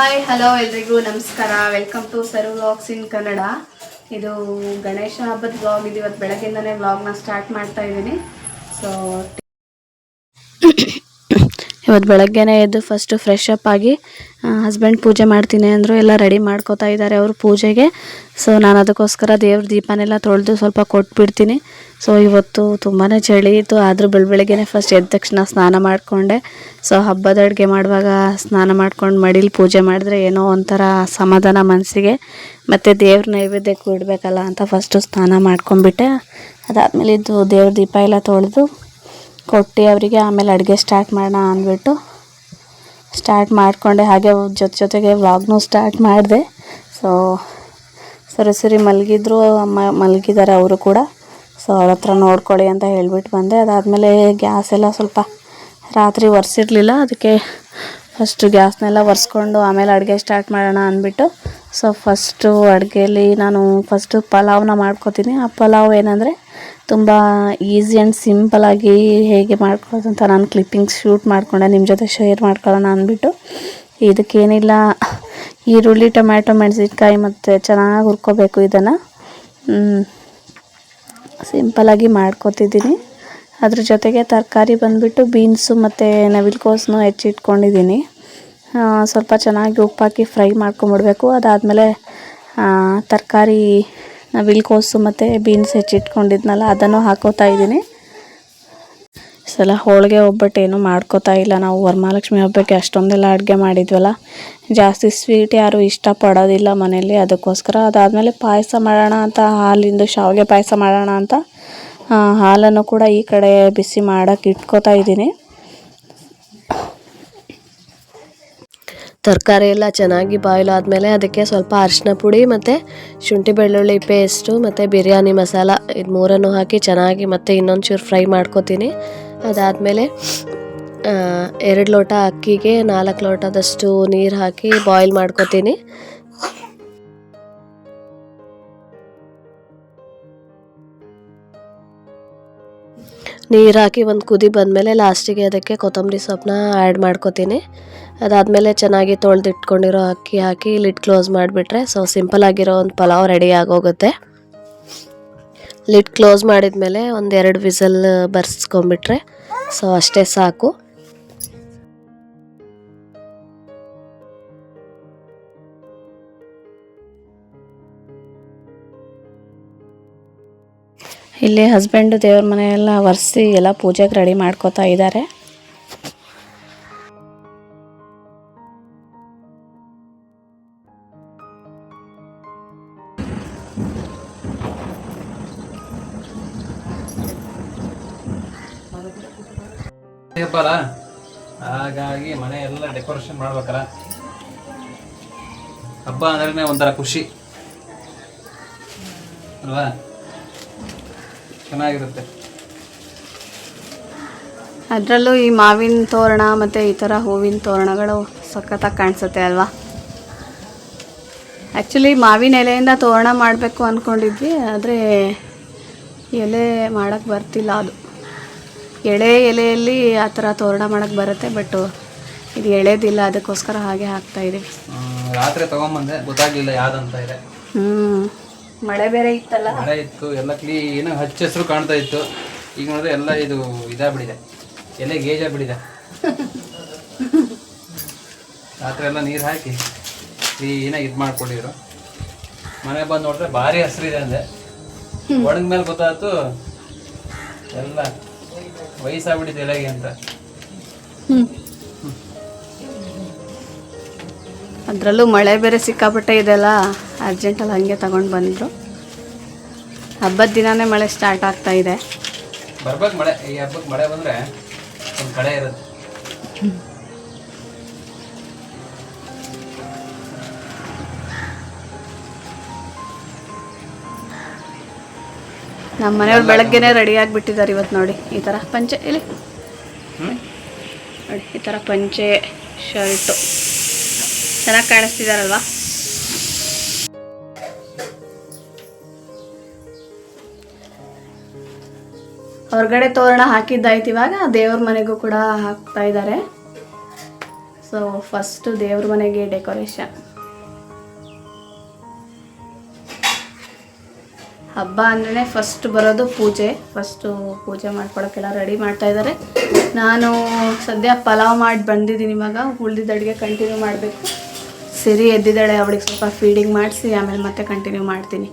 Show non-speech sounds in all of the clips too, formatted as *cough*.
Hi hello ಎಲ್ರಿಗೂ, ನಮಸ್ಕಾರ. Welcome to Sarv vlogs in Kannada ಇದು ಗಣೇಶ ಹಬ್ಬದ ವ್ಲಾಗ್ ಇದು ಇವತ್ತು ಬೆಳಗ್ಗೆಯಿಂದನೇ ವ್ಲಾಗ್ನ ಸ್ಟಾರ್ಟ್ ಮಾಡ್ತಾ ಇದ್ದೀನಿ. ಸೊ ಇವತ್ತು ಬೆಳಗ್ಗೆನೇ ಎದ್ದು ಫಸ್ಟು ಫ್ರೆಶ್ ಅಪ್ ಆಗಿ ಹಸ್ಬೆಂಡ್ ಪೂಜೆ ಮಾಡ್ತೀನಿ ಅಂದರು ಎಲ್ಲ ರೆಡಿ ಮಾಡ್ಕೋತಾ ಇದ್ದಾರೆ ಅವರು ಪೂಜೆಗೆ. ಸೊ ನಾನು ಅದಕ್ಕೋಸ್ಕರ ದೇವ್ರ ದೀಪನೆಲ್ಲ ತೊಳೆದು ಸ್ವಲ್ಪ ಕೊಟ್ಬಿಡ್ತೀನಿ. ಸೊ ಇವತ್ತು ತುಂಬಾ ಚಳಿ ಇತ್ತು, ಆದರೂ ಬೆಳಬೆಳಗ್ಗೆನೇ ಫಸ್ಟ್ ಎದ್ದ ತಕ್ಷಣ ಸ್ನಾನ ಮಾಡಿಕೊಂಡೆ. ಸೊ ಹಬ್ಬದ ಅಡುಗೆ ಮಾಡುವಾಗ ಸ್ನಾನ ಮಾಡ್ಕೊಂಡು ಮಡಿಲಿ ಪೂಜೆ ಮಾಡಿದ್ರೆ ಏನೋ ಒಂಥರ ಸಮಾಧಾನ ಮನಸ್ಸಿಗೆ ಮತ್ತು ದೇವ್ರ ನೈವೇದ್ಯಕ್ಕೆ ಇಡಬೇಕಲ್ಲ ಅಂತ ಫಸ್ಟು ಸ್ನಾನ ಮಾಡ್ಕೊಂಡ್ಬಿಟ್ಟೆ. ಅದಾದಮೇಲೆ ಇದು ದೇವ್ರ ದೀಪ ಎಲ್ಲ ತೊಳೆದು ಕೊಟ್ಟು ಅವರಿಗೆ ಆಮೇಲೆ ಅಡುಗೆ ಸ್ಟಾರ್ಟ್ ಮಾಡೋಣ ಅಂದ್ಬಿಟ್ಟು ಸ್ಟಾರ್ಟ್ ಮಾಡಿಕೊಂಡೆ. ಹಾಗೆ ಜೊತೆ ಜೊತೆಗೆ ವ್ಲಾಗ್ನೂ ಸ್ಟಾರ್ಟ್ ಮಾಡಿದೆ. ಸೊ ಸರಿ ಸರಿ ಮಲಗಿದ್ರು, ಅಮ್ಮ ಮಲಗಿದ್ದಾರೆ ಅವರು ಕೂಡ. ಸೊ ಅವ್ರ ಹತ್ರ ನೋಡ್ಕೊಳ್ಳಿ ಅಂತ ಹೇಳ್ಬಿಟ್ಟು ಬಂದೆ. ಅದಾದಮೇಲೆ ಗ್ಯಾಸ್ ಎಲ್ಲ ಸ್ವಲ್ಪ ರಾತ್ರಿ ಒರೆಸಿರ್ಲಿಲ್ಲ. ಅದಕ್ಕೆ ಫಸ್ಟು ಗ್ಯಾಸ್ನೆಲ್ಲ ಒರೆಸ್ಕೊಂಡು ಆಮೇಲೆ ಅಡುಗೆ ಸ್ಟಾರ್ಟ್ ಮಾಡೋಣ ಅಂದ್ಬಿಟ್ಟು. ಸೊ ಫಸ್ಟು ಅಡುಗೆಯಲ್ಲಿ ನಾನು ಫಸ್ಟು ಪಲಾವ್ನ ಮಾಡ್ಕೋತೀನಿ. ಆ ಪಲಾವ್ ಏನಂದರೆ ತುಂಬ ಈಸಿ ಆ್ಯಂಡ್ ಸಿಂಪಲಾಗಿ ಹೇಗೆ ಮಾಡ್ಕೊಳ್ಳೋದು ಅಂತ ನಾನು ಕ್ಲಿಪ್ಪಿಂಗ್ಸ್ ಶೂಟ್ ಮಾಡಿಕೊಂಡೆ. ನಿಮ್ಮ ಜೊತೆ ಶೇರ್ ಮಾಡ್ಕೊಳ್ಳೋಣ ಅಂದ್ಬಿಟ್ಟು. ಇದಕ್ಕೇನಿಲ್ಲ. ಈರುಳ್ಳಿ, ಟೊಮ್ಯಾಟೊ, ಮೆಣಸಿನ್ಕಾಯಿ ಮತ್ತು ಚೆನ್ನಾಗಿ ಹುರ್ಕೋಬೇಕು ಇದನ್ನು. ಸಿಂಪಲಾಗಿ ಮಾಡ್ಕೊತಿದ್ದೀನಿ. ಅದ್ರ ಜೊತೆಗೆ ತರಕಾರಿ ಬಂದುಬಿಟ್ಟು ಬೀನ್ಸು ಮತ್ತು ನವಿಲ್ಕೋಸನ್ನು ಹೆಚ್ಚಿಟ್ಕೊಂಡಿದ್ದೀನಿ. ಸ್ವಲ್ಪ ಚೆನ್ನಾಗಿ ಉಪ್ಪಾಕಿ ಫ್ರೈ ಮಾಡ್ಕೊಂಬಿಡ್ಬೇಕು. ಅದಾದಮೇಲೆ ತರಕಾರಿ, ನವಿಲ್ಕೋಸು ಮತ್ತು ಬೀನ್ಸ್ ಹೆಚ್ಚಿಟ್ಕೊಂಡಿದ್ನಲ್ಲ, ಅದನ್ನು ಹಾಕೋತಾ ಇದ್ದೀನಿ. ಸಲ ಹೋಳಿಗೆ ಒಬ್ಬಟ್ಟು ಏನೂ ಮಾಡ್ಕೋತಾ ಇಲ್ಲ. ನಾವು ವರಮಹಾಲಕ್ಷ್ಮಿ ಹಬ್ಬಕ್ಕೆ ಅಷ್ಟೊಂದೆಲ್ಲ ಅಡುಗೆ ಮಾಡಿದ್ವಲ್ಲ. ಜಾಸ್ತಿ ಸ್ವೀಟ್ ಯಾರೂ ಇಷ್ಟಪಡೋದಿಲ್ಲ ಮನೆಯಲ್ಲಿ. ಅದಕ್ಕೋಸ್ಕರ ಅದಾದಮೇಲೆ ಪಾಯಸ ಮಾಡೋಣ ಅಂತ, ಹಾಲಿಂದು ಶಾವಿಗೆ ಪಾಯಸ ಮಾಡೋಣ ಅಂತ ಹಾಲನ್ನು ಕೂಡ ಈ ಕಡೆ ಬಿಸಿ ಮಾಡೋಕ್ಕೆ ಇಟ್ಕೋತಾ ಇದ್ದೀನಿ. ತರಕಾರಿ ಎಲ್ಲ ಚೆನ್ನಾಗಿ ಬಾಯ್ಲ್ ಆದಮೇಲೆ ಅದಕ್ಕೆ ಸ್ವಲ್ಪ ಅರಿಶಿನ ಪುಡಿ ಮತ್ತು ಶುಂಠಿ ಬೆಳ್ಳುಳ್ಳಿ ಪೇಸ್ಟು ಮತ್ತು ಬಿರಿಯಾನಿ ಮಸಾಲ ಇದು ಮೂರನ್ನು ಹಾಕಿ ಚೆನ್ನಾಗಿ ಮತ್ತೆ ಇನ್ನೊಂದು ಚೂರು ಫ್ರೈ ಮಾಡ್ಕೊತೀನಿ. ಅದಾದಮೇಲೆ ಎರಡು ಲೋಟ ಅಕ್ಕಿಗೆ ನಾಲ್ಕು ಲೋಟದಷ್ಟು ನೀರು ಹಾಕಿ ಬಾಯ್ಲ್ ಮಾಡ್ಕೊತೀನಿ. ನೀರು ಹಾಕಿ ಒಂದು ಕುದಿ ಬಂದಮೇಲೆ ಲಾಸ್ಟಿಗೆ ಅದಕ್ಕೆ ಕೊತ್ತಂಬರಿ ಸೊಪ್ಪನ್ನ ಆ್ಯಡ್ ಮಾಡ್ಕೊತೀನಿ. ಅದಾದಮೇಲೆ ಚೆನ್ನಾಗಿ ತೊಳೆದಿಟ್ಕೊಂಡಿರೋ ಅಕ್ಕಿ ಹಾಕಿ ಲಿಡ್ ಕ್ಲೋಸ್ ಮಾಡಿಬಿಟ್ರೆ ಸೊ ಸಿಂಪಲ್ ಆಗಿರೋ ಒಂದು ಪಲಾವ್ ರೆಡಿ ಆಗೋಗುತ್ತೆ. ಲಿಡ್ ಕ್ಲೋಸ್ ಮಾಡಿದ್ಮೇಲೆ ಒಂದೆರಡು ವಿಸಲ್ ಬರ್ಸ್ಕೊಂಬಿಟ್ರೆ ಸೊ ಅಷ್ಟೇ ಸಾಕು. ಇಲ್ಲಿ ಹಸ್ಬೆಂಡು ದೇವ್ರ ಮನೆಯೆಲ್ಲ ಒರೆಸಿ ಎಲ್ಲ ಪೂಜೆಗೆ ರೆಡಿ ಮಾಡ್ಕೋತಾ ಇದ್ದಾರೆ ಹಾಗಾಗಿ ಮನೆ ಎಲ್ಲ ಡೆಕೋರೇಷನ್ ಮಾಡ್ಬೇಕಲ್ಲ. ಹಬ್ಬ ಅಂದ್ರೆ ಒಂಥರ ಖುಷಿ. ಅಲ್ವಾ? ಚೆನ್ನಾಗಿರುತ್ತೆ. ಅದರಲ್ಲೂ ಈ ಮಾವಿನ ತೋರಣ ಮತ್ತು ಈ ಥರ ಹೂವಿನ ತೋರಣಗಳು ಸಖತ್ತಾಗಿ ಕಾಣಿಸುತ್ತೆ ಅಲ್ವಾ? ಆ್ಯಕ್ಚುಲಿ ಮಾವಿನ ಎಲೆಯಿಂದ ತೋರಣ ಮಾಡಬೇಕು ಅಂದ್ಕೊಂಡಿದ್ವಿ ಆದರೆ ಎಲೆ ಮಾಡೋಕ್ಕೆ ಬರ್ತಿಲ್ಲ ಅದು. ಎಳೆ ಎಲೆಯಲ್ಲಿ ಆ ಥರ ತೋರಣ ಮಾಡೋಕ್ಕೆ ಬರುತ್ತೆ ಬಟ್ ಇದು ಎಳೆದಿಲ್ಲ ಅದಕ್ಕೋಸ್ಕರ ಹಾಗೆ ಹಾಕ್ತಾ ಇದೀವಿ. ರಾತ್ರಿ ತಗೊಂಬಂದೆ ಗೊತ್ತಾಗ್ಲಿಲ್ಲ ಯಾವ್ದಂತ ಇದೆ. ಹ್ಞೂ ಮಳೆ ಬೇರೆ ಇತ್ತಲ್ಲ? ಮಳೆ ಇತ್ತು ಎಲ್ಲ ಕ್ಲೀನ್ ಹಚ್ಚ ಹೆಸರು ಕಾಣ್ತಾ ಇತ್ತು. ಈಗ ನೋಡಿದ್ರೆ ಎಲ್ಲ ಇದು ಇದಾಗ್ಬಿಟ್ಟಿದೆ. ಎಲೆ ಬಿಡಿದೆ ರಾತ್ರಿ ಎಲ್ಲ ನೀರು ಹಾಕಿ ಕ್ಲೀನಾಗಿ ಇದು ಮಾಡ್ಕೊಂಡಿದ್ರು. ಮನೆ ಬಂದು ನೋಡಿದ್ರೆ ಭಾರಿ ಹಸಿರಿದೆ ಅಂದೆ. ಒಣಗ ಮೇಲೆ ಗೊತ್ತಾಯ್ತು ಎಲ್ಲ ವಯಸ್ಸಾಗ್ಬಿಟ್ಟಿದೆ ಎಲೆಗೆ ಅಂತ. ಅದರಲ್ಲೂ ಮಳೆ ಬೇರೆ ಸಿಕ್ಕಾಪಟ್ಟೆ ಇದೆಲ್ಲ ಅರ್ಜೆಂಟಲ್ಲಿ ಹಾಗೆ ತಗೊಂಡು ಬಂದರು. ಹಬ್ಬದ ದಿನಾನೇ ಮಳೆ ಸ್ಟಾರ್ಟ್ ಆಗ್ತಾ ಇದೆ. ಬರ್ಬೇಕು ಮಳೆ. ಈ ಹಬ್ಬಕ್ಕೆ ಮಳೆ ಬಂದ್ರೆ ಒಂದು ಕಡೆ ಇರುತ್ತೆ. ನಮ್ಮ ಮನೆಯವ್ರು ಬೆಳಗ್ಗೆನೆ ರೆಡಿ ಆಗಿಬಿಟ್ಟಿದ್ದಾರೆ ಇವತ್ತು ನೋಡಿ. ಈ ಥರ ಪಂಚೆ ಇಲ್ಲಿ? ನೋಡಿ ಈ ಥರ ಪಂಚೆ ಶರ್ಟು ಚೆನ್ನಾಗಿ ಕಾಣಿಸ್ತಿದಾರಲ್ವಾ? ಹೊರಗಡೆ ತೋರಣ ಹಾಕಿದ್ದಾಯ್ತು ಇವಾಗ, ದೇವ್ರ ಮನೆಗೂ ಕೂಡ ಹಾಕ್ತಾ ಇದ್ದಾರೆ. ಸೊ ಫಸ್ಟು ದೇವ್ರ ಮನೆಗೆ ಡೆಕೋರೇಷನ್ ಹಬ್ಬ ಅಂದ್ರೆ ಫಸ್ಟ್ ಬರೋದು ಪೂಜೆ. ಫಸ್ಟು ಪೂಜೆ ಮಾಡ್ಕೊಳಕ್ಕೆಲ್ಲ ರೆಡಿ ಮಾಡ್ತಾ ಇದ್ದಾರೆ. ನಾನು ಸದ್ಯ ಪಲಾವ್ ಮಾಡಿ ಬಂದಿದ್ದೀನಿ ಇವಾಗ, ಉಳ್ದಿದ್ದ ಅಡುಗೆ ಕಂಟಿನ್ಯೂ ಮಾಡಬೇಕು. ಸಿರಿ ಎದ್ದಿದ್ದಾಳೆ, ಅವಳಿಗೆ ಸ್ವಲ್ಪ ಫೀಡಿಂಗ್ ಮಾಡಿಸಿ, ಆಮೇಲೆ ಮತ್ತೆ ಕಂಟಿನ್ಯೂ ಮಾಡ್ತೀನಿ.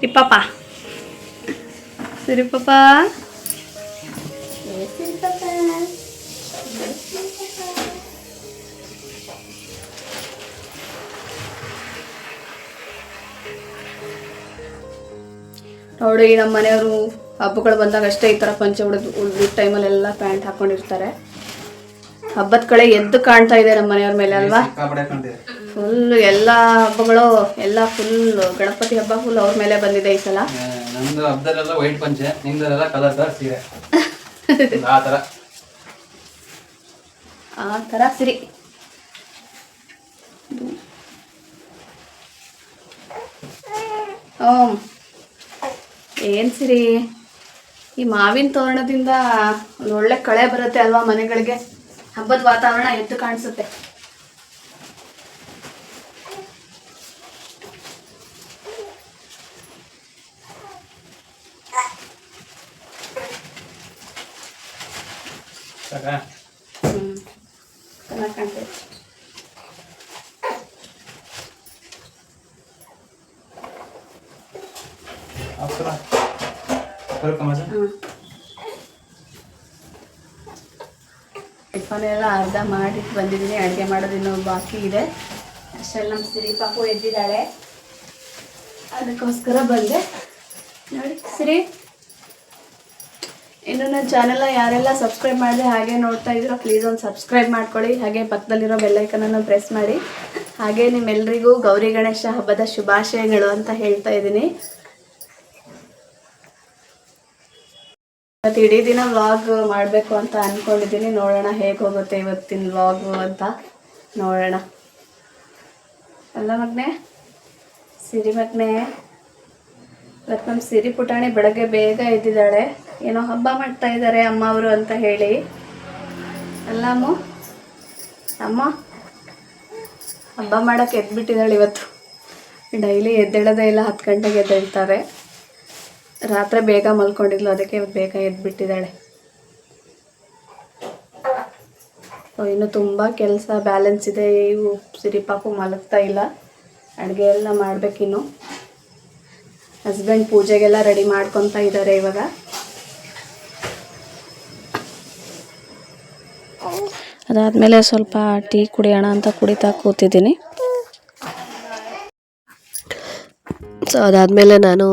ಸಿರಿ papa. Suri papa. Suri papa. ನೋಡಿ ನಮ್ಮ ಮನೆಯವರು ಹಬ್ಬಗಳು ಬಂದಾಗ ಅಷ್ಟೇ ಈ ಥರ ಪಂಚೆ ಉಳಿದು ಉಳಿದ ಟೈಮಲ್ಲೆಲ್ಲ ಪ್ಯಾಂಟ್ ಹಾಕೊಂಡಿರ್ತಾರೆ ಹಬ್ಬದ ಕಡೆ ಎದ್ದು ಕಾಣ್ತಾ ಇದೆ ನಮ್ಮ ಮನೆಯವ್ರ ಮೇಲೆ ಅಲ್ವಾ ಫುಲ್ ಎಲ್ಲ ಹಬ್ಬಗಳು ಎಲ್ಲ ಫುಲ್ ಗಣಪತಿ ಹಬ್ಬ ಫುಲ್ ಅವ್ರ ಮೇಲೆ ಬಂದಿದೆ ಈ ಸಲ. ನಮ್ದು ಹಬ್ಬದಲ್ಲೆಲ್ಲ ವೈಟ್ ಪಂಚೆ ನಿಮ್ದೆಲ್ಲ ಕಲರ್ ಕಲರ್ ಸೀರೆ. ಆ ಥರ ಆ ಥರ ಸಿರಿ. ಓಂ. ಏನ್ ಸಿರಿ? ಈ ಮಾವಿನ ತೋರಣದಿಂದ ಒಂದು ಒಳ್ಳೆ ಕಳೆ ಬರುತ್ತೆ ಅಲ್ವಾ ಮನೆಗಳಿಗೆ? ಹಬ್ಬದ ವಾತಾವರಣ ಎದ್ದು ಕಾಣಿಸುತ್ತೆ. ಸಾಕಾ ಹ್ಞೂ ಚೆನ್ನಾಗಿ ಕಾಣ್ತೈತೆ ಅವಸರ ಕರ್ಕೊಂಬ ಹ್ಞೂ ಟಿಫನ್ ಎಲ್ಲ ಅರ್ಧ ಮಾಡಿಟ್ಟು ಬಂದಿದ್ದೀನಿ ಅಡುಗೆ ಮಾಡೋದು ಇನ್ನೂ ಬಾಕಿ ಇದೆ. ಅಷ್ಟರಲ್ಲಿ ನಮ್ಮ ಸಿರಿ ಪಾಪು ಎದ್ದಿದ್ದಾಳೆ. ಅದಕ್ಕೋಸ್ಕರ ಬಂದೆ. ನೋಡಿ ಸಿರಿ. ಇನ್ನು ನನ್ನ ಚಾನೆಲ್ನ ಯಾರೆಲ್ಲ ಸಬ್ಸ್ಕ್ರೈಬ್ ಮಾಡಿದೆ ಹಾಗೆ ನೋಡ್ತಾ ಇದ್ದೀರೋ ಪ್ಲೀಸ್ ಒಂದು ಸಬ್ಸ್ಕ್ರೈಬ್ ಮಾಡ್ಕೊಳ್ಳಿ. ಹಾಗೆ ಪಕ್ಕದಲ್ಲಿರೋ ಬೆಲ್ಲೈಕನನ್ನು ಪ್ರೆಸ್ ಮಾಡಿ. ಹಾಗೆ ನಿಮ್ಮೆಲ್ಲರಿಗೂ ಗೌರಿ ಗಣೇಶ ಹಬ್ಬದ ಶುಭಾಶಯಗಳು ಅಂತ ಹೇಳ್ತಾ ಇದ್ದೀನಿ. ಇವತ್ತು ಇಡೀ ದಿನ ವ್ಲಾಗ್ ಮಾಡಬೇಕು ಅಂತ ಅಂದ್ಕೊಂಡಿದ್ದೀನಿ ನೋಡೋಣ ಹೇಗೆ ಹೋಗುತ್ತೆ ಇವತ್ತಿನ ವ್ಲಾಗು ಅಂತ ನೋಡೋಣ. ಅಲ್ಲ ಮಗ್ನೆ? ಸಿರಿ ಮಗ್ನೆ. ಇವತ್ತು ನಮ್ಮ ಸಿರಿ ಪುಟಾಣಿ ಬೆಳಗ್ಗೆ ಬೇಗ ಎದ್ದಿದ್ದಾಳೆ. ಏನೋ ಹಬ್ಬ ಮಾಡ್ತಾ ಇದ್ದಾರೆ ಅಮ್ಮ ಅವರು ಅಂತ ಹೇಳಿ. ಅಲ್ಲ ಅಮ್ಮ, ಹಬ್ಬ ಮಾಡೋಕ್ಕೆ ಎದ್ಬಿಟ್ಟಿದ್ದಾಳೆ ಇವತ್ತು. ಡೈಲಿ ಎದ್ದೇಳೋದೇ ಇಲ್ಲ, ಹತ್ತು ಗಂಟೆಗೆ ಎದ್ದೇಳ್ತಾರೆ. ರಾತ್ರಿ ಬೇಗ ಮಲ್ಕೊಂಡಿದ್ಲು, ಅದಕ್ಕೆ ಬೇಗ ಎದ್ಬಿಟ್ಟಿದ್ದಾಳೆ. ಇನ್ನು ತುಂಬ ಕೆಲಸ ಬ್ಯಾಲೆನ್ಸ್ ಇದೆ, ಇವು ಸಿರಿ ಪಾಪು ಮಲಗ್ತಾ ಇಲ್ಲ. ಅಡುಗೆ ಎಲ್ಲ ಮಾಡಬೇಕಿನ್ನು. ಹಸ್ಬೆಂಡ್ ಪೂಜೆಗೆಲ್ಲ ರೆಡಿ ಮಾಡ್ಕೊತಾ ಇದ್ದಾರೆ ಇವಾಗ. ಅದಾದಮೇಲೆ ಸ್ವಲ್ಪ ಟೀ ಕುಡಿಯೋಣ ಅಂತ ಕುಡಿತಾ ಕೂತಿದ್ದೀನಿ. ಸೊ ಅದಾದಮೇಲೆ ನಾನು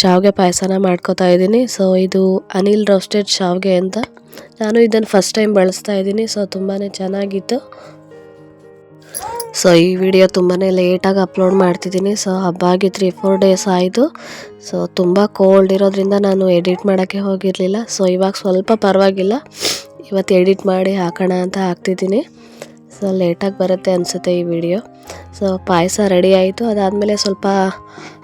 ಶಾವಿಗೆ ಪಾಯಸನ ಮಾಡ್ಕೋತಾ ಇದ್ದೀನಿ. ಸೊ ಇದು ಅನಿಲ್ ರೋಸ್ಟೆಡ್ ಶಾವಿಗೆ ಅಂತ. ನಾನು ಇದನ್ನು ಫಸ್ಟ್ ಟೈಮ್ ಬಳಸ್ತಾ ಇದ್ದೀನಿ. ಸೊ ತುಂಬಾ ಚೆನ್ನಾಗಿತ್ತು. ಸೊ ಈ ವಿಡಿಯೋ ತುಂಬಾ ಲೇಟಾಗಿ ಅಪ್ಲೋಡ್ ಮಾಡ್ತಿದ್ದೀನಿ. ಸೊ ಹಬ್ಬ ಆಗಿ ತ್ರೀ ಫೋರ್ ಡೇಸ್ ಆಯಿತು. ಸೊ ತುಂಬ ಕೋಲ್ಡ್ ಇರೋದ್ರಿಂದ ನಾನು ಎಡಿಟ್ ಮಾಡೋಕ್ಕೆ ಹೋಗಿರಲಿಲ್ಲ. ಸೊ ಇವಾಗ ಸ್ವಲ್ಪ ಪರವಾಗಿಲ್ಲ. ಇವತ್ತು ಎಡಿಟ್ ಮಾಡಿ ಹಾಕೋಣ ಅಂತ ಹಾಕ್ತಿದ್ದೀನಿ. ಸೊ, ಲೇಟಾಗಿ ಬರುತ್ತೆ ಅನಿಸುತ್ತೆ ಈ ವಿಡಿಯೋ. ಸೊ, ಪಾಯಸ ರೆಡಿ ಆಯಿತು. ಅದಾದಮೇಲೆ ಸ್ವಲ್ಪ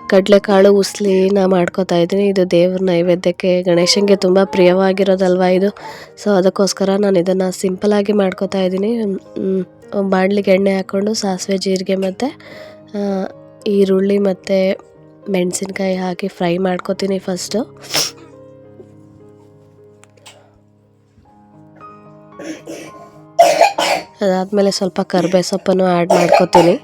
ಕಡಲೆಕಾಳು ಉಸ್ಲಿನ ಮಾಡ್ಕೋತಾ ಇದ್ದೀನಿ. ಇದು ದೇವ್ರ ನೈವೇದ್ಯಕ್ಕೆ ಗಣೇಶನಿಗೆ ತುಂಬ ಪ್ರಿಯವಾಗಿರೋದಲ್ವ ಇದು. ಸೊ, ಅದಕ್ಕೋಸ್ಕರ ನಾನು ಇದನ್ನು ಸಿಂಪಲಾಗಿ ಮಾಡ್ಕೋತಾ ಇದ್ದೀನಿ. ಬಾಣ್ಲಿಗೆ ಎಣ್ಣೆ ಹಾಕ್ಕೊಂಡು ಸಾಸಿವೆ, ಜೀರಿಗೆ ಮತ್ತು ಈರುಳ್ಳಿ ಮತ್ತು ಮೆಣಸಿನ್ಕಾಯಿ ಹಾಕಿ ಫ್ರೈ ಮಾಡ್ಕೋತೀನಿ ಫಸ್ಟು. ಅದಾದಮೇಲೆ ಸ್ವಲ್ಪ ಕರ್ಬೇ ಸೊಪ್ಪನ್ನು ಆ್ಯಡ್ ಮಾಡ್ಕೋತೀನಿ.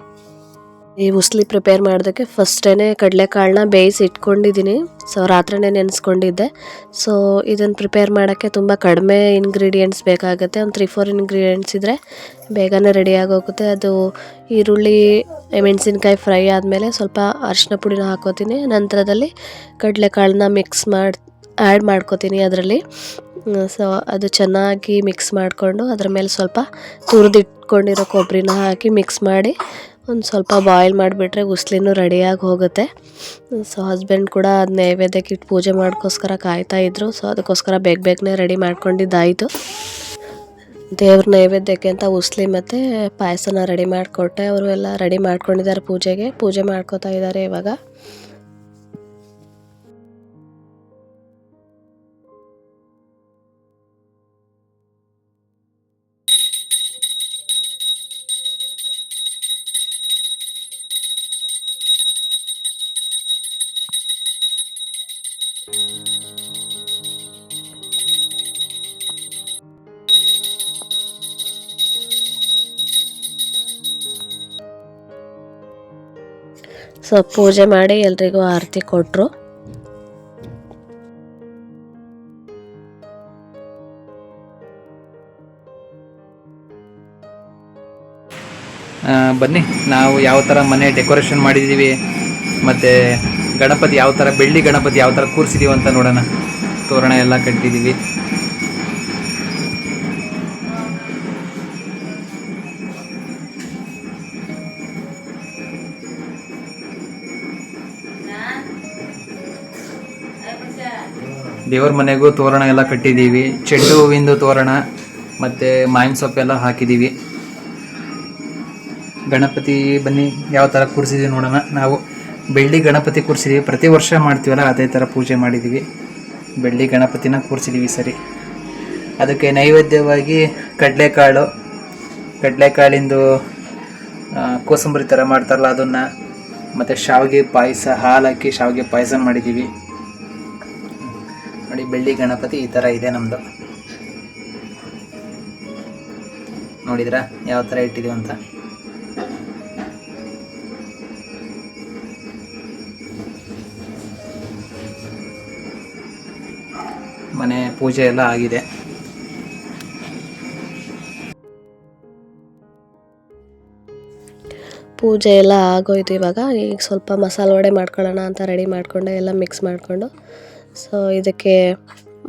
ಈ ಉಸ್ಲಿ ಪ್ರಿಪೇರ್ ಮಾಡೋದಕ್ಕೆ ಫಸ್ಟೇ ಕಡಲೆಕಾಳನ್ನ ಬೇಯಿಸಿ ಇಟ್ಕೊಂಡಿದ್ದೀನಿ. ಸೊ ರಾತ್ರಿನೇ ನೆನೆಸ್ಕೊಂಡಿದ್ದೆ. ಸೊ ಇದನ್ನು ಪ್ರಿಪೇರ್ ಮಾಡೋಕ್ಕೆ ತುಂಬ ಕಡಿಮೆ ಇಂಗ್ರೀಡಿಯೆಂಟ್ಸ್ ಬೇಕಾಗುತ್ತೆ. ಒಂದು ತ್ರೀ ಫೋರ್ ಇಂಗ್ರೀಡಿಯೆಂಟ್ಸ್ ಇದ್ದರೆ ಬೇಗನೆ ರೆಡಿ ಆಗೋಗುತ್ತೆ. ಅದು ಈರುಳ್ಳಿ ಮೆಣಸಿನ್ಕಾಯಿ ಫ್ರೈ ಆದಮೇಲೆ ಸ್ವಲ್ಪ ಅರಿಶಿನ ಪುಡಿನ ಹಾಕೋತೀನಿ. ನಂತರದಲ್ಲಿ ಕಡಲೆಕಾಳನ್ನ ಮಿಕ್ಸ್ ಮಾಡಿ ಆ್ಯಡ್ ಮಾಡ್ಕೋತೀನಿ ಅದರಲ್ಲಿ. ಸೊ ಅದು ಚೆನ್ನಾಗಿ ಮಿಕ್ಸ್ ಮಾಡಿಕೊಂಡು ಅದ್ರ ಮೇಲೆ ಸ್ವಲ್ಪ ತುರಿದಿಟ್ಕೊಂಡಿರೋ ಕೊಬ್ಬರಿನ ಹಾಕಿ ಮಿಕ್ಸ್ ಮಾಡಿ ಒಂದು ಸ್ವಲ್ಪ ಬಾಯ್ಲ್ ಮಾಡಿಬಿಟ್ರೆ ಉಸ್ಲಿನೂ ರೆಡಿಯಾಗಿ ಹೋಗುತ್ತೆ. ಸೊ ಹಸ್ಬೆಂಡ್ ಕೂಡ ಅದು ನೈವೇದ್ಯಕ್ಕೆ ಇಟ್ಟು ಪೂಜೆ ಮಾಡೋಕ್ಕೋಸ್ಕರ ಕಾಯ್ತಾ ಇದ್ರು ಸೊ ಅದಕ್ಕೋಸ್ಕರ ಬೇಗ ಬೇಗನೆ ರೆಡಿ ಮಾಡ್ಕೊಂಡಿದ್ದಾಯಿತು. ದೇವ್ರ ನೈವೇದ್ಯಕ್ಕೆ ಅಂತ ಉಸ್ಲಿ ಮತ್ತು ಪಾಯಸನ ರೆಡಿ ಮಾಡಿಕೊಟ್ಟೆ. ಅವರು ಎಲ್ಲ ರೆಡಿ ಮಾಡ್ಕೊಂಡಿದ್ದಾರೆ ಪೂಜೆಗೆ. ಪೂಜೆ ಮಾಡ್ಕೋತಾ ಇದ್ದಾರೆ ಇವಾಗ. ಸೊ ಪೂಜೆ ಮಾಡಿ ಎಲ್ರಿಗೂ ಆರತಿ ಕೊಟ್ಟರು ಬನ್ನಿ, ನಾವು ಯಾವ ಥರ ಮನೆ ಡೆಕೋರೇಷನ್ ಮಾಡಿದ್ದೀವಿ ಮತ್ತು ಗಣಪತಿ ಯಾವ ಥರ ಬೆಳ್ಳಿ ಗಣಪತಿ ಯಾವ ಥರ ಕೂರಿಸಿದೀವಿ ಅಂತ ನೋಡೋಣ. ತೋರಣ ಎಲ್ಲ ಕಟ್ಟಿದ್ದೀವಿ ದೇವ್ರ ಮನೆಗೂ ತೋರಣ ಎಲ್ಲ ಕಟ್ಟಿದ್ದೀವಿ. ಚೆಂಡು ಹೂವಿಂದು ತೋರಣ ಮತ್ತು ಮಾವಿನ ಸೊಪ್ಪೆಲ್ಲ ಹಾಕಿದ್ದೀವಿ. ಗಣಪತಿ ಬನ್ನಿ, ಯಾವ ಥರ ಕೂರಿಸಿದ್ವಿ ನೋಡೋಣ. ನಾವು ಬೆಳ್ಳಿ ಗಣಪತಿ ಕೂರಿಸಿದೀವಿ. ಪ್ರತಿ ವರ್ಷ ಮಾಡ್ತೀವಲ್ಲ, ಅದೇ ಥರ ಪೂಜೆ ಮಾಡಿದ್ದೀವಿ ಬೆಳ್ಳಿ ಗಣಪತಿನ ಕೂರಿಸಿದೀವಿ ಸರಿ. ಅದಕ್ಕೆ ನೈವೇದ್ಯವಾಗಿ ಕಡಲೆಕಾಳು. ಕಡಲೆಕಾಳಿಂದು ಕೋಸಂಬರಿ ಥರ ಮಾಡ್ತಾರಲ್ಲ, ಅದನ್ನು. ಮತ್ತು ಶಾವಿಗೆ ಪಾಯಸ, ಹಾಲು ಹಾಕಿ ಶಾವಿಗೆ ಪಾಯಸ ಮಾಡಿದ್ದೀವಿ ನೋಡಿ, ಬೆಳ್ಳಿ ಗಣಪತಿ ಈ ಥರ ಇದೆ ನಮ್ಮದು ನೋಡಿದ್ರಾ? ಯಾವ ಥರ ಇಟ್ಟಿದ್ದೀವಿ ಅಂತ? ಮನೆ ಪೂಜೆ ಎಲ್ಲ ಆಗಿದೆ. ಪೂಜೆ ಎಲ್ಲ ಆಗೋಯ್ತು ಇವಾಗ, ಈಗ ಸ್ವಲ್ಪ ಮಸಾಲೆ ವಡೆ ಮಾಡ್ಕೊಳ್ಳೋಣ ಅಂತ ರೆಡಿ ಮಾಡಿಕೊಂಡು, ಎಲ್ಲ ಮಿಕ್ಸ್ ಮಾಡಿಕೊಂಡು. ಸೊ ಇದಕ್ಕೆ,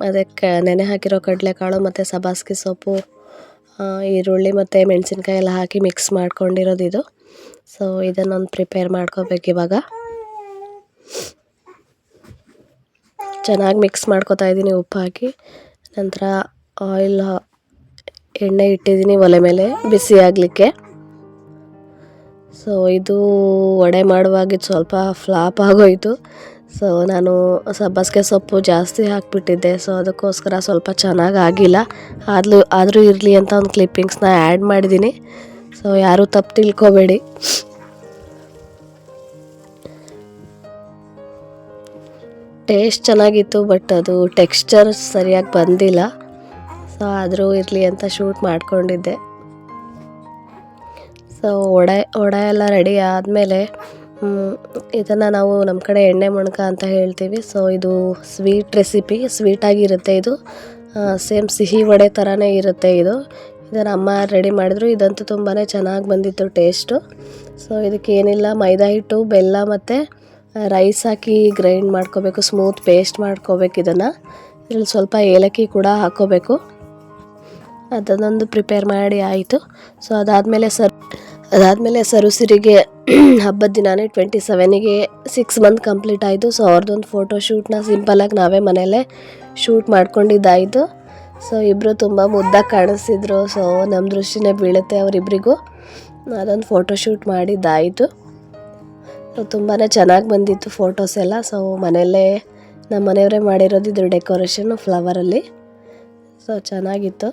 ಅದಕ್ಕೆ ನೆನೆ ಹಾಕಿರೋ ಕಡಲೆಕಾಳು ಮತ್ತು ಸಬಾಸ್ಗೆ ಸೊಪ್ಪು ಈರುಳ್ಳಿ ಮತ್ತು ಮೆಣಸಿನ್ಕಾಯಿ ಎಲ್ಲ ಹಾಕಿ ಮಿಕ್ಸ್ ಮಾಡ್ಕೊಂಡಿರೋದು ಇದು. ಸೊ ಇದನ್ನೊಂದು ಪ್ರಿಪೇರ್ ಮಾಡ್ಕೋಬೇಕು ಇವಾಗ. ಚೆನ್ನಾಗಿ ಮಿಕ್ಸ್ ಮಾಡ್ಕೊತಾ ಇದ್ದೀನಿ ಉಪ್ಪು ಹಾಕಿ. ನಂತರ ಆಯಿಲ್ ಎಣ್ಣೆ ಇಟ್ಟಿದ್ದೀನಿ ಒಲೆ ಮೇಲೆ, ಬಿಸಿ ಆಗಲಿಕ್ಕೆ. ಸೊ ಇದು ವಡೆ ಮಾಡುವಾಗ ಸ್ವಲ್ಪ ಫ್ಲಾಪ್ ಆಗೋಯಿತು. ಸೊ ನಾನು ಸಬ್ಬಸ್ಗೆ ಸೊಪ್ಪು ಜಾಸ್ತಿ ಹಾಕಿಬಿಟ್ಟಿದ್ದೆ. ಸೊ ಅದಕ್ಕೋಸ್ಕರ ಸ್ವಲ್ಪ ಚೆನ್ನಾಗಿ ಆಗಿಲ್ಲ. ಆದ್ರೂ ಆದರೂ ಇರಲಿ ಅಂತ ಒಂದು ಕ್ಲಿಪ್ಪಿಂಗ್ಸ್ನ ಆ್ಯಡ್ ಮಾಡಿದ್ದೀನಿ ಸೊ ಯಾರೂ ತಪ್ಪು ತಿಳ್ಕೊಬೇಡಿ. ಟೇಸ್ಟ್ ಚೆನ್ನಾಗಿತ್ತು ಬಟ್ ಅದು ಟೆಕ್ಸ್ಚರ್ ಸರಿಯಾಗಿ ಬಂದಿಲ್ಲ. ಸೊ ಆದರೂ ಇರಲಿ ಅಂತ ಶೂಟ್ ಮಾಡ್ಕೊಂಡಿದ್ದೆ. ಸೊ ವಡೆ ವಡೆ ಎಲ್ಲ ರೆಡಿ ಆದಮೇಲೆ ಇದನ್ನು ನಾವು ನಮ್ಮ ಕಡೆ ಎಣ್ಣೆ ಮುಣ್ಕ ಅಂತ ಹೇಳ್ತೀವಿ. ಸೊ ಇದು ಸ್ವೀಟ್ ರೆಸಿಪಿ ಸ್ವೀಟಾಗಿರುತ್ತೆ ಇದು. ಸೇಮ್ ಸಿಹಿ ವಡೆ ಥರನೇ ಇರುತ್ತೆ ಇದು. ಇದನ್ನು ಅಮ್ಮ ರೆಡಿ ಮಾಡಿದ್ರು. ಇದಂತೂ ತುಂಬಾ ಚೆನ್ನಾಗಿ ಬಂದಿತ್ತು ಟೇಸ್ಟು ಸೊ ಇದಕ್ಕೆ ಏನಿಲ್ಲ, ಮೈದಾ ಹಿಟ್ಟು, ಬೆಲ್ಲ ಮತ್ತು ರೈಸ್ ಹಾಕಿ ಗ್ರೈಂಡ್ ಮಾಡ್ಕೋಬೇಕು ಸ್ಮೂತ್ ಪೇಸ್ಟ್ ಮಾಡ್ಕೋಬೇಕು ಇದನ್ನು. ಇದರಲ್ಲಿ ಸ್ವಲ್ಪ ಏಲಕ್ಕಿ ಕೂಡ ಹಾಕ್ಕೋಬೇಕು ಅದನ್ನೊಂದು ಪ್ರಿಪೇರ್ ಮಾಡಿ ಆಯಿತು. ಸೊ ಅದಾದಮೇಲೆ ಸರ್ ಅದಾದಮೇಲೆ ಸರುಸಿರಿಗೆ *clears throat* ಹಬ್ಬದ ದಿನಾನೇ ಟ್ವೆಂಟಿ ಸೆವೆನಿಗೆ ಸಿಕ್ಸ್ ಮಂತ್ ಕಂಪ್ಲೀಟ್ ಆಯಿತು. ಸೊ ಅವ್ರದ್ದೊಂದು ಫೋಟೋ ಶೂಟ್ನ ಸಿಂಪಲಾಗಿ ನಾವೇ ಮನೆಯಲ್ಲೇ ಶೂಟ್ ಮಾಡ್ಕೊಂಡಿದ್ದಾಯಿತು. ಸೊ ಇಬ್ಬರು ತುಂಬ ಮುದ್ದಾಗಿ ಕಾಣಿಸ್ತಿದ್ರು. ಸೊ ನಮ್ಮ ದೃಷ್ಟಿನೇ ಬೀಳುತ್ತೆ ಅವರಿಬ್ಬರಿಗೂ ಅದೊಂದು ಫೋಟೋ ಶೂಟ್ ಮಾಡಿದ್ದಾಯಿತು. ಸೊ ತುಂಬಾ ಚೆನ್ನಾಗಿ ಬಂದಿತ್ತು ಫೋಟೋಸ್ ಎಲ್ಲ. ಸೊ ಮನೆಯಲ್ಲೇ ನಮ್ಮ ಮನೆಯವರೇ ಮಾಡಿರೋದು ಇದ್ರ ಡೆಕೋರೇಷನ್ನು ಫ್ಲವರಲ್ಲಿ ಸೊ ಚೆನ್ನಾಗಿತ್ತು.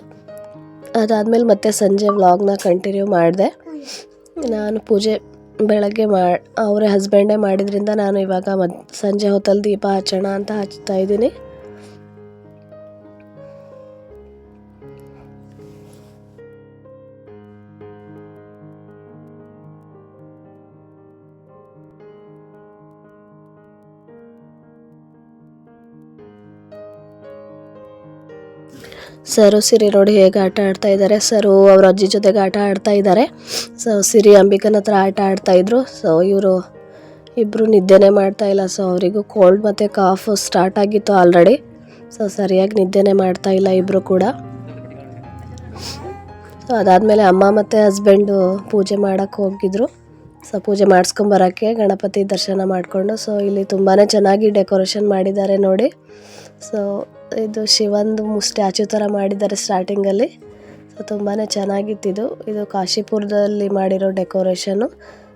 ಅದಾದಮೇಲೆ ಮತ್ತೆ ಸಂಜೆ ವ್ಲಾಗ್ನ ಕಂಟಿನ್ಯೂ ಮಾಡಿದೆ. ನಾನು ಪೂಜೆ ಬೆಳಗ್ಗೆ ಮಾ, ಅವರ ಹಸ್ಬೆಂಡೇ ಮಾಡಿದ್ರಿಂದ ನಾನು ಇವಾಗ ಮದ್, ಸಂಜೆ ಹೊತ್ತಲ್ಲಿ ದೀಪ ಹಚ್ಚೋಣ ಅಂತ ಹಚ್ತಾ ಇದ್ದೀನಿ. ಸರು ಸಿರಿ ನೋಡಿ ಹೇಗೆ ಆಟ ಆಡ್ತಾ ಇದ್ದಾರೆ. ಸರು ಅವ್ರ ಅಜ್ಜಿ ಜೊತೆಗೆ ಆಟ ಆಡ್ತಾ ಇದ್ದಾರೆ. ಸೊ, ಸಿರಿ ಅಂಬಿಕನ ಹತ್ರ ಆಟ ಆಡ್ತಾ ಇದ್ರು. ಸೊ, ಇವರು ಇಬ್ಬರು ನಿದ್ದೆನೇ ಮಾಡ್ತಾ ಇಲ್ಲ. ಸೊ, ಅವರಿಗೂ ಕೋಲ್ಡ್ ಮತ್ತು ಕಾಫ್ ಸ್ಟಾರ್ಟ್ ಆಗಿತ್ತು ಆಲ್ರೆಡಿ ಸೊ, ಸರಿಯಾಗಿ ನಿದ್ದೆನೇ ಮಾಡ್ತಾ ಇಲ್ಲ ಇಬ್ಬರು ಕೂಡ. ಸೊ, ಅದಾದಮೇಲೆ ಅಮ್ಮ ಮತ್ತು ಹಸ್ಬೆಂಡು ಪೂಜೆ ಮಾಡೋಕ್ಕೆ ಹೋಗಿದ್ರು. ಸೊ, ಪೂಜೆ ಮಾಡಿಸ್ಕೊಂಬರೋಕ್ಕೆ ಗಣಪತಿ ದರ್ಶನ ಮಾಡಿಕೊಂಡು. ಸೊ, ಇಲ್ಲಿ ತುಂಬಾ ಚೆನ್ನಾಗಿ ಡೆಕೋರೇಷನ್ ಮಾಡಿದ್ದಾರೆ ನೋಡಿ. ಸೊ ಇದು ಶಿವಂದು ಸ್ಟ್ಯಾಚು ಥರ ಮಾಡಿದ್ದಾರೆ ಸ್ಟಾರ್ಟಿಂಗಲ್ಲಿ. ಸೊ ತುಂಬಾ ಚೆನ್ನಾಗಿತ್ತಿದು. ಇದು ಕಾಶಿಪುರದಲ್ಲಿ ಮಾಡಿರೋ ಡೆಕೋರೇಷನು.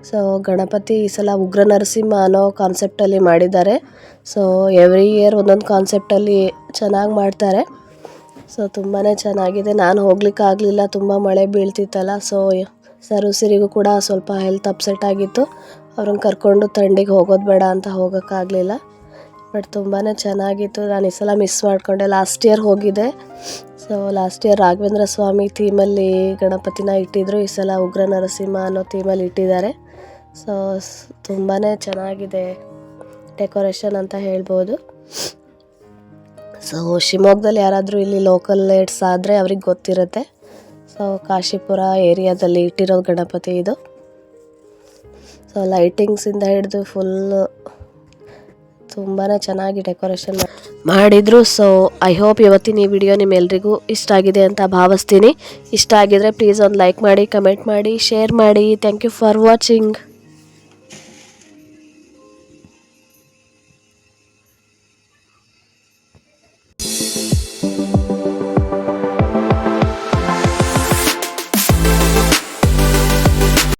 ಸೊ, ಗಣಪತಿ ಈ ಸಲ ಉಗ್ರ ನರಸಿಂಹ ಅನ್ನೋ ಕಾನ್ಸೆಪ್ಟಲ್ಲಿ ಮಾಡಿದ್ದಾರೆ. ಸೊ, ಎವ್ರಿ ಇಯರ್ ಒಂದೊಂದು ಕಾನ್ಸೆಪ್ಟಲ್ಲಿ ಚೆನ್ನಾಗಿ ಮಾಡ್ತಾರೆ. ಸೊ ತುಂಬಾ ಚೆನ್ನಾಗಿದೆ. ನಾನು ಹೋಗ್ಲಿಕ್ಕೆ ಆಗಲಿಲ್ಲ. ತುಂಬ ಮಳೆ ಬೀಳ್ತಿತ್ತಲ್ಲ. ಸೊ, ಸರು ಕೂಡ ಸ್ವಲ್ಪ ಹೆಲ್ತ್ ಅಪ್ಸೆಟ್ ಆಗಿತ್ತು. ಅವ್ರನ್ನ ಕರ್ಕೊಂಡು ತಂಡಿಗೆ ಹೋಗೋದು ಬೇಡ ಅಂತ ಹೋಗೋಕ್ಕಾಗಲಿಲ್ಲ. ಬಟ್ ತುಂಬಾ ಚೆನ್ನಾಗಿತ್ತು. ನಾನು ಈ ಸಲ ಮಿಸ್ ಮಾಡಿಕೊಂಡೆ. ಲಾಸ್ಟ್ ಇಯರ್ ಹೋಗಿದ್ದೆ. So last year Raghavendra Swami ಥೀಮಲ್ಲಿ ಗಣಪತಿನ ಇಟ್ಟಿದ್ರು. ಈ ಸಲ ಉಗ್ರ ನರಸಿಂಹ ಅನ್ನೋ ಥೀಮಲ್ಲಿ ಇಟ್ಟಿದ್ದಾರೆ. ಸೊ ತುಂಬಾ ಚೆನ್ನಾಗಿದೆ ಡೆಕೋರೇಷನ್ ಅಂತ ಹೇಳ್ಬೋದು. ಸೊ ಶಿವಮೊಗ್ಗದಲ್ಲಿ ಯಾರಾದರೂ ಇಲ್ಲಿ ಲೋಕಲ್ ಲೇಟ್ಸ್ ಆದರೆ ಅವ್ರಿಗೆ ಗೊತ್ತಿರುತ್ತೆ. ಸೊ ಕಾಶಿಪುರ ಏರಿಯಾದಲ್ಲಿ ಇಟ್ಟಿರೋ ಗಣಪತಿ ಇದು. ಸೊ ಲೈಟಿಂಗ್ಸಿಂದ ಹಿಡಿದು ಫುಲ್ಲು ತುಂಬಾ ಚೆನ್ನಾಗಿ ಡೆಕೋರೇಷನ್ ಮಾಡಿದ್ರು. ಸೊ ಐ ಹೋಪ್ ಇವತ್ತಿನ ಈ ವಿಡಿಯೋ ನಿಮ್ಮೆಲ್ರಿಗೂ ಇಷ್ಟ ಆಗಿದೆ ಅಂತ ಭಾವಿಸ್ತೀನಿ. ಇಷ್ಟ ಆಗಿದ್ರೆ ಪ್ಲೀಸ್ ಒಂದು ಲೈಕ್ ಮಾಡಿ ಕಮೆಂಟ್ ಮಾಡಿ ಶೇರ್ ಮಾಡಿ. Thank you for watching